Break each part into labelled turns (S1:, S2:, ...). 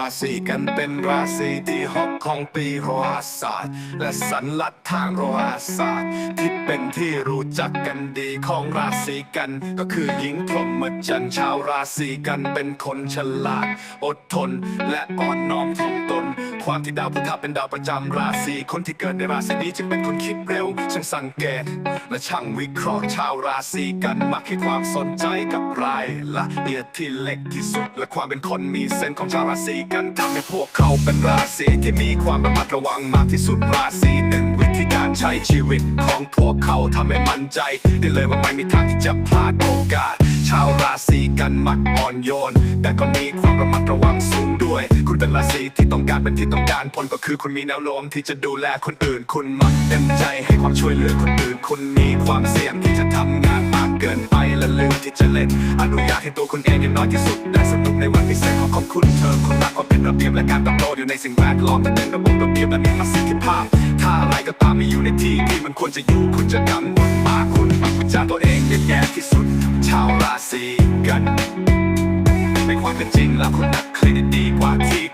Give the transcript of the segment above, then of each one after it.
S1: ราศีกันเป็นราศีที่หกของปีโหราศาสตร์ และสันลัดทางโหราศาสตร์ ที่เป็นที่รู้จักกันดีของราศีกัน ก็คือหญิงพรหมจรรย์ชาวราศีกันเป็นคนฉลาด อดทนและอ่อนน้อมถ่อม ความที่ดาวพุธเป็นดาวประจำราศีคนที่เกิดในราศีนี้จึงเป็นคนคิดเร็วช่างสังเกต และช่างวิเคราะห์ชาวราศีกันมักให้ความสนใจกับรายละเอียดที่เล็กที่สุด และความเป็นคนมีเซนส์ของชาวราศีกันทำให้พวกเขาเป็นราศีที่มีความระมัดระวังมากที่สุดราศีหนึ่ง ใช้ชีวิตของพวกเขาทำให้มั่นใจ ได้เลยว่าไม่มีทางที่จะพลาดโอกาส ชาวราศีกันมักอ่อนโยน แต่ก็มีความระมัดระวังสูงด้วย คุณเป็นราศีที่ต้องการเป็นที่ต้องการผลก็คือคุณมีแนวโน้มที่จะดูแลคนอื่น คุณมักเต็มใจให้ความช่วยเหลือคนอื่น คุณมีความเสี่ยงที่จะทำงานมากเกินไปและลืมที่จะเล่นอนุญาตให้ตัวคุณเองอย่างน้อยที่สุดได้สนุกในวันพิเศษของของคุณเธอคุณรักความเป็นระเบียบและการเติบโตอยู่ในสิ่งแวดล้อมที่เป็นระบบระเบียบและมีประสิทธิภาพ ถ้าอะไรก็ตามไม่อยู่ในที่ที่มันควรจะอยู่คุณจะกังวลมากคุณปักวิจารณ์ตัวเองแย่ที่สุด ชาวราศีกัน ในความเป็นจริงแล้วคุณนักเครดิตดีกว่าที่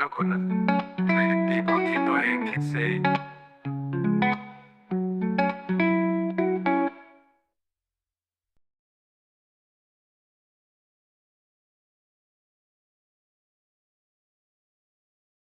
S1: ล้วคุณนั้นไม่ได้ดีกว่าที่ตัวเองคิดเสียอีก